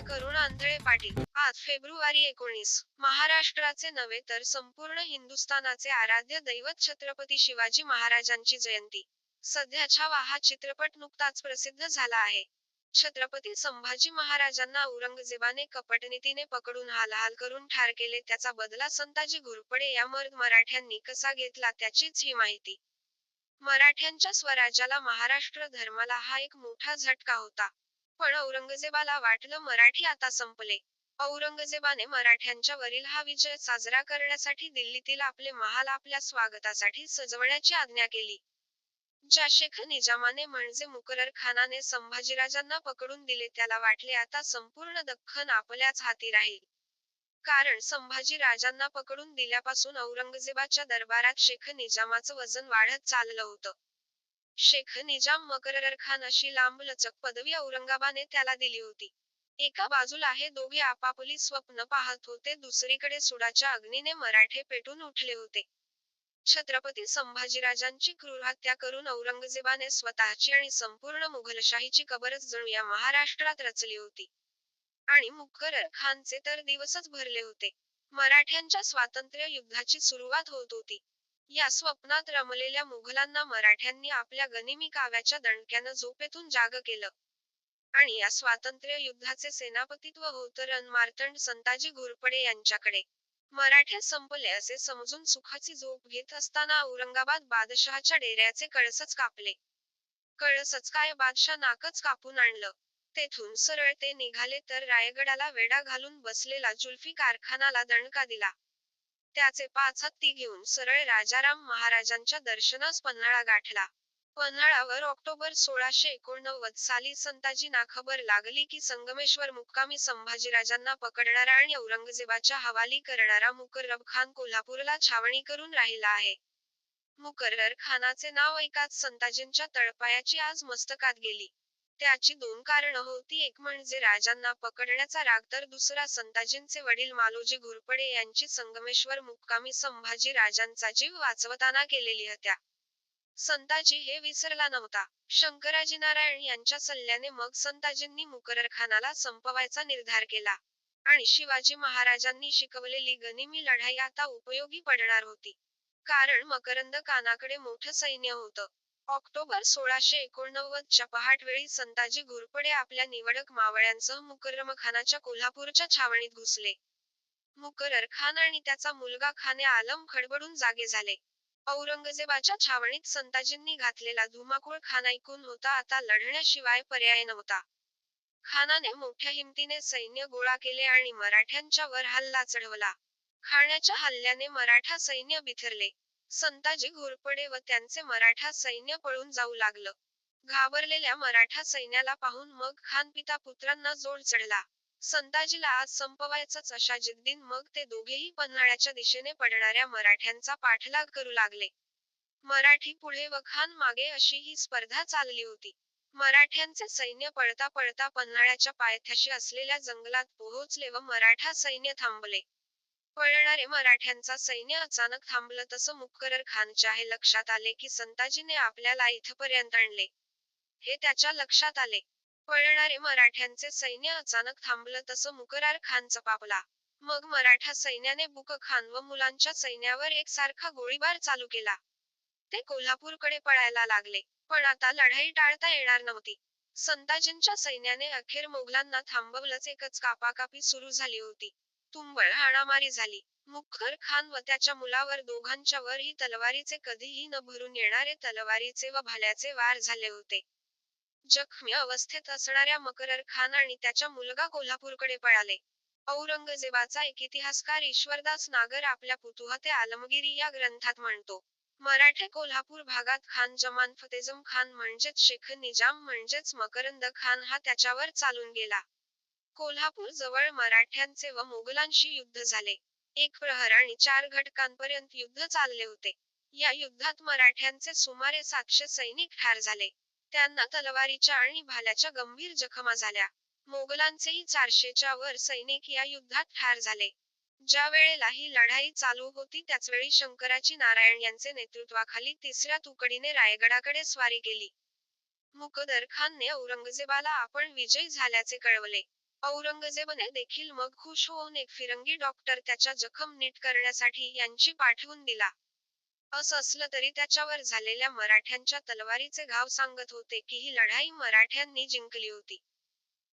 करून आंधळे पाटील. आज फेब्रुवारी एकोणीस. महाराष्ट्राचे नव्हे तर संपूर्ण हिंदुस्थानाचे आराध्य दैवत छत्रपती शिवाजी महाराजांची जयंती. सध्याच्या वाहा चित्रपट नुकताच प्रसिद्ध झाला आहे. छत्रपती संभाजी महाराजांना औरंगजेबाने कपटनीतीने पकडून हालहाल करून ठार केले त्याचा बदला संताजी घुरपडे या मर्द मराठ्यांनी कसा घेतला त्याचीच ही माहिती. मराठ्यांच्या स्वराज्याला महाराष्ट्र धर्माला हा एक मोठा झटका होता. पण औरंगजेबाला वाटलं मराठी आता संपले. औरंगजेबाने मराठ्यांच्या वरील हा विजय साजरा करण्यासाठी दिल्लीतील आपले महाल आपल्या स्वागतासाठी सजवण्याची आज्ञा केली. ज्या शेख निजामाने म्हणजे मुकरर खानाने संभाजीराजांना पकडून दिले त्याला वाटले आता संपूर्ण दख्खन आपल्याच हाती राहील. कारण संभाजी राजांना पकडून दिल्यापासून औरंगजेबाच्या दरबारात शेख निजामाचं वजन वाढत चाललं होतं. शेख निजाम मकरर खान अशी लांबलचक पदवी औरंगाबाने त्याला दिली होती. एका बाजूला हे दोघे आपापली स्वप्न पाहत होते दुसरीकडे सुडाच्या अग्नीने मराठे पेटून उठले होते. छत्रपती संभाजीराजांची क्रूर हत्या करून औरंगजेबाने स्वतःची आणि संपूर्ण मुघलशाहीची कबरच जणू या महाराष्ट्रात रचली होती. आणि मुक्करर खानचे तर दिवसच भरले होते. मराठ्यांच्या स्वातंत्र्य युद्धाची सुरुवात होत होती. या स्वप्नात रमलेल्या मुघलांना मराठ्यांनी आपल्या गनिमी काव्याच्या दणक्यानं झोपेतून जाग केलं. आणि या स्वातंत्र्य युद्धाचे सेनापतित्व होतं रणमार्तंड संताजी घोरपडे यांच्याकडे मराठे संपले असे समजून सुखाची झोप घेत असताना औरंगाबाद बादशहाच्या डेऱ्याचे कळसच कापले. कळसच काय बादशाह नाकच कापून आणलं. तेथून सरळ ते निघाले तर रायगडाला वेडा घालून बसलेला जुल्फी कारखानाला दणका दिला. त्याचे पाच हत्ती घेऊन सरळ राजाराम महाराजांच्या दर्शनास पन्हाळा गाठला. पन्हाळावर ऑक्टोबर सोळाशे एकोणनव्वद साली संताजींना खबर लागली की संगमेश्वर मुक्कामी संभाजीराजांना पकडणारा आणि औरंगजेबाच्या हवाली करणारा मुकर्रब खान कोल्हापूरला छावणी करून राहिला आहे. मुकर्रर खानाचे नाव ऐकाच संताजींच्या तळपायाची आज मस्तकात गेली. त्याची दोन कारणं होती. एक म्हणजे राजांना पकडण्याचा राग तर दुसरा संताजींचे वडील मालोजी घोरपडे यांची संगमेश्वर मुक्कामी संभाजी राजांचा जीव वाचवताना केलेली हत्या. संताजी हे विसरला नव्हता. शंकराजी नारायण यांच्या सल्ल्याने मग संताजींनी मुकररखानाला संपवायचा निर्धार केला आणि शिवाजी महाराजांनी शिकवलेली गनिमी लढाई आता उपयोगी पडणार होती. कारण मकरंद कानाकडे मोठं सैन्य होतं. ऑक्टोबर सोळाशे एकोणनव्वद पहाट पहाटवेळी संताजी घोरपडे आपल्या निवडक मावळ्यांसह मुकर्रम खानाच्या कोल्हापूरच्या छावणीत घुसले. मुकरर खान आणि त्याचा मुलगा खाने आलम खडबडून जागे झाले. औरंगजेबाच्या छावणीत संताजींनी घातलेला धुमाकूळ खान ऐकून होता आता लढण्याशिवाय पर्याय नव्हता. खानाने मोठ्या हिमतीने सैन्य गोळा केले आणि मराठ्यांच्या वर हल्ला चढवला. खाण्याच्या हल्ल्याने मराठा सैन्य बिथरले. संताजी घोरपडे व त्यांचे मराठा सैन्य पळून जाऊ लागलं. घाबरलेल्या मराठा सैन्याला पाहून मग खान पिता पुत्रांना जोड चढला. संताजीला आज संपवायचंच अशा जिद्दीन मग ते दोघेही पन्हाळ्याच्या दिशेने पडणाऱ्या मराठ्यांचा पाठलाग करू लागले. मराठी पुढे व खान मागे अशी ही स्पर्धा चालली होती. मराठ्यांचे सैन्य पळता पळता पन्हाळ्याच्या पायथ्याशी असलेल्या जंगलात पोहोचले व मराठा सैन्य थांबले. पळणारे मराठ्यांचा सैन्य अचानक थांबलं तसं मुक्करर खानच्या हे लक्षात आले की संताजीने आपल्याला इथपर्यंत आणले. हे त्याच्या लक्षात आले. पळणारे मराठ्यांचे सैन्य अचानक थांबलं तसं मुकरार खान चपापला. मग मराठा सैन्याने बुक खान व मुलांच्या सैन्यावर एकसारखा गोळीबार चालू केला. ते कोल्हापूरकडे पळायला लागले पण आता लढाई टाळता येणार नव्हती. संताजींच्या सैन्याने अखेर मोगलांना थांबवलंच एकच कापाकापी सुरू झाली होती. तुंबळ हाणामारी झाली. मुखर खान व त्याच्या मुलावर दोघांच्या वरही तलवारीचे कधीही न भरून येणारे तलवारीचे व भाल्याचे वार झाले होते. जखमी अवस्थेत असणाऱ्या मकरर खान आणि त्याच्या मुलगा कोल्हापूरकडे पळाले. औरंगजेबाचा एक इतिहासकार ईश्वरदास नागर आपल्या पुतुहते आलमगिरी या ग्रंथात म्हणतो मराठे कोल्हापूर भागात खान जमान फतेजम खान म्हणजेच शेख निजाम म्हणजेच मकरंद खान हा त्याच्यावर चालून गेला. कोल्हापूर जवळ मराठ्यांचे व मोगलांशी युद्ध झाले. एक प्रहर आणि चार घटकांपर्यंत युद्ध चालले होते. या युद्धात मराठ्यांचे सुमारे सातशे सैनिक ठार झाले. त्यांना तलवारीच्या आणि भाल्याच्या गंभीर जखमा झाल्या. मोगलांचेही चारशेच्या वर सैनिक या युद्धात ठार झाले. ज्या वेळेला ही लढाई चालू होती त्याच वेळी शंकराची नारायण यांचे नेतृत्वाखाली तिसऱ्या तुकडीने रायगडाकडे स्वारी केली. मुकदर खानने औरंगजेबाला आपण विजयी झाल्याचे कळवले. औरंगजेबने देखील मग खुश होऊन एक फिरंगी डॉक्टर त्याच्या जखम नीट करण्यासाठी यांची पाठवून दिला. असं असलं तरी त्याच्यावर झालेल्या मराठ्यांच्या तलवारीचे घाव सांगत होते की ही लढाई मराठ्यांनी जिंकली होती.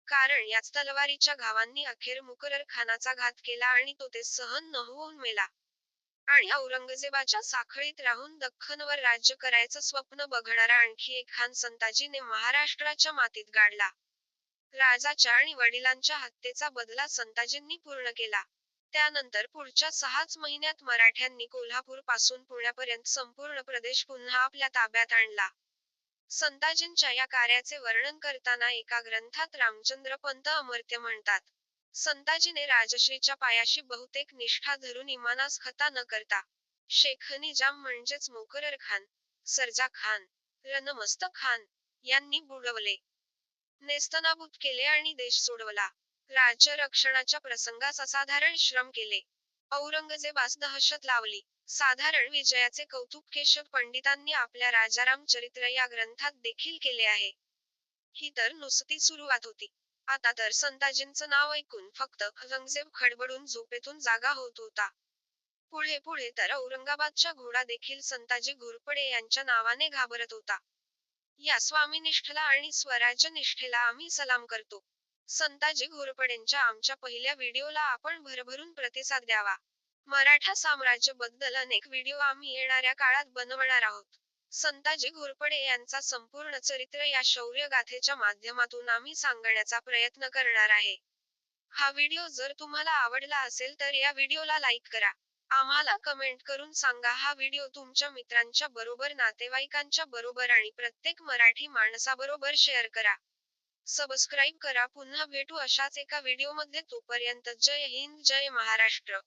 कारण याच तलवारीच्या घावांनी अखेर मुकरर खानाचा घात केला आणि तो ते सहन न होऊन मेला. आणि औरंगजेबाच्या साखळीत राहून दख्खनवर राज्य करायचं स्वप्न बघणारा आणखी एक खान संताजीने महाराष्ट्राच्या मातीत गाडला. राजाच्या आणि वडिलांच्या हत्येचा बदला संताजींनी पूर्ण केला. त्यानंतर पुढच्या सहाच महिन्यात मराठ्यांनी कोल्हापूरपासून पुण्यापर्यंत संपूर्ण प्रदेश पुन्हा आपल्या ताब्यात आणला. संताजींच्या या कार्याचे वर्णन करताना एका ग्रंथात रामचंद्र पंत अमर्त्य म्हणतात. संताजीने राजश्रीच्या पायाशी बहुतेक निष्ठा धरून इमानास खता न करता शेख निजाम म्हणजेच मोकरर खान, सर्जा खान, रणमस्त खान यांनी बुडवले. नेस्तनाबूत केले आणि देश सोडवला. राज्य रक्षणाच्या प्रसंगास असाधारण श्रम केले. औरंगजेबास दहशत लावली. साधारण विजयाचे कौतुक केशव पंडितांनी आपल्या राजाराम चरित्र या ग्रंथात देखील केले आहे. ही तर नुसती सुरुवात होती. आता तर संताजींचं नाव ऐकून फक्त औरंगजेब खडबडून झोपेतून जागा होत होता. पुढे पुढे तर औरंगाबादचा घोडा देखील संताजी घोरपडे यांच्या नावाने घाबरत होता. या स्वामीनिष्ठेला आणि स्वराज्यनिष्ठेला आम्ही सलाम करतो. संताजी घोरपडेंच्या आमच्या पहिल्या व्हिडिओला आपण भरभरून प्रतिसाद द्यावा. मराठा साम्राज्याबद्दल अनेक व्हिडिओ आम्ही येणाऱ्या काळात बनवणार आहोत. संताजी घोरपडे यांचा संपूर्ण चरित्र या शौर्य गाथेच्या माध्यमातून आम्ही सांगण्याचा प्रयत्न करणार आहे. हा व्हिडिओ जर तुम्हाला आवडला असेल तर या व्हिडिओला लाईक करा. आम्हाला कमेंट करून सांगा हा व्हिडिओ तुमच्या मित्रांच्या बरोबर नातेवाईकांच्या बरोबर आणि प्रत्येक मराठी माणसाबरोबर शेअर करा. सबस्क्राईब करा पुन्हा भेटू अशाच एका व्हिडिओमध्ये तोपर्यंत जय हिंद जय महाराष्ट्र.